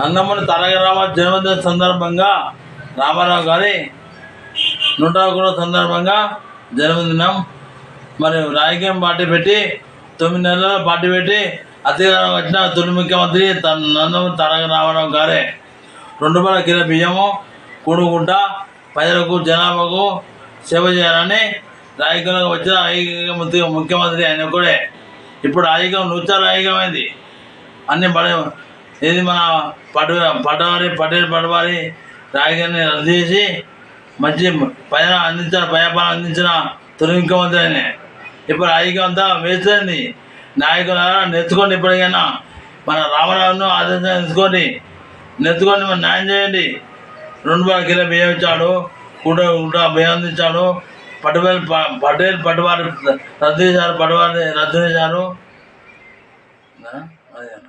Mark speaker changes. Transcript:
Speaker 1: నందమూరి తారక రామ జన్మదిన సందర్భంగా రామారావు గారి నూట ఒకటో సందర్భంగా జన్మదినం. మరి రాజకీయం పార్టీ పెట్టి తొమ్మిది నెలల పార్టీ పెట్టి అధికారం వచ్చిన తొలి ముఖ్యమంత్రి నందమూరి తారక రామారావు గారే. రెండు వేల కిలో బియ్యము కూడుకుంట ప్రజలకు జనాభాకు సేవ చేయాలని రాజకీయంగా వచ్చిన రాజకీయ ముఖ్యమంత్రి ఆయన కూడా ఇప్పుడు రాజకీయం నృత్య రాజకీయమైంది అన్ని పడ ఇది మన పటు పడవారి పటేల్ పడవారి రాజకీయాన్ని రద్దు చేసి మంచి పైన అందించిన పయపాలన అందించిన తొలి ముఖ్యమంత్రి ఆయనే ఇప్పుడు రాజకీయం అంతా వేస్తుంది. నాయకులు నెత్తుకోండి ఇప్పటికైనా మన రామరావును ఆదేశం తీసుకోండి నెత్తుకొని మన న్యాయం చేయండి. రెండు వేల కిలో బియ్యం ఇచ్చాడు కూట కూడా బియ్యం అందించాడు. పట్టుబడి ప- పటేల్ పటవారి రద్దు చేశారు పటవారి రద్దు చేశారు. అదే అన్న.